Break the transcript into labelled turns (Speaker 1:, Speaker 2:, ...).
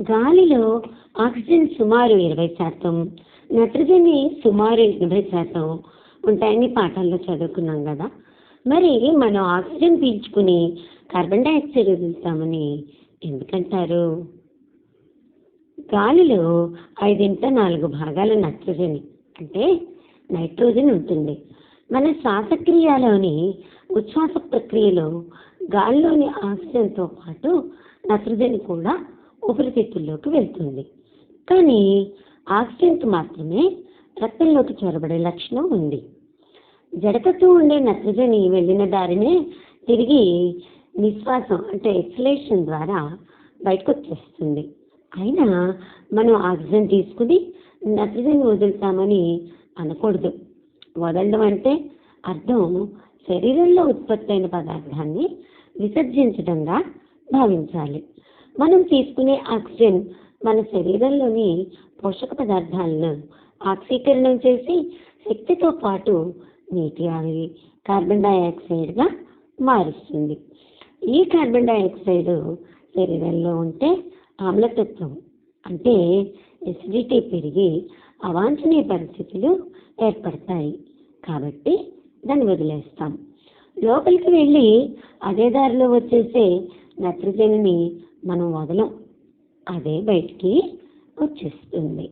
Speaker 1: గాలిలో ఆక్సిజన్ సుమారు ఇరవై శాతం నత్రజని సుమారు ఎనభై శాతం ఉంటాయని పాఠాల్లో చదువుకున్నాం కదా. మరి మనం ఆక్సిజన్ పీల్చుకుని కార్బన్ డైఆక్సైడ్ వదులుతామని ఎందుకంటారు? గాలిలో ఐదింట నాలుగు భాగాలు నత్రజని అంటే నైట్రోజన్ ఉంటుంది. మన శ్వాసక్రియలోని ఉచ్ఛ్వాస ప్రక్రియలో గాలిలోని ఆక్సిజన్తో పాటు నత్రజని కూడా ఊపిరితిత్తుల్లోకి వెళ్తుంది. కానీ ఆక్సిజన్కి మాత్రమే రక్తంలోకి చొరబడే లక్షణం ఉంది. జడకతో ఉండే నత్రజని వెళ్ళిన దారినే తిరిగి నిశ్వాసం అంటే ఎక్సలేషన్ ద్వారా బయటకు వచ్చేస్తుంది అయినా మనం ఆక్సిజన్ తీసుకుని నత్రజని వదులుతామని అనకూడదు. వదలడం అంటే అర్థం శరీరంలో ఉత్పత్తి అయిన పదార్థాన్ని విసర్జించడంగా భావించాలి. మనం తీసుకునే ఆక్సిజన్ మన శరీరంలోని పోషక పదార్థాలను ఆక్సీకరణం చేసి శక్తితో పాటు నీటి ఆవిరి కార్బన్ డైఆక్సైడ్గా మారుస్తుంది. ఈ కార్బన్ డైఆక్సైడ్ శరీరంలో ఉంటే ఆమ్లతత్వం అంటే ఎసిడిటీ పెరిగి అవాంఛనీయ పరిస్థితులు ఏర్పడతాయి. కాబట్టి దాన్ని వదిలేస్తాం. లోపలికి వెళ్ళి అదే దారిలో వచ్చేసే నత్రజనిని మనం వదలం. అదే బయటికి వచ్చేస్తుంది.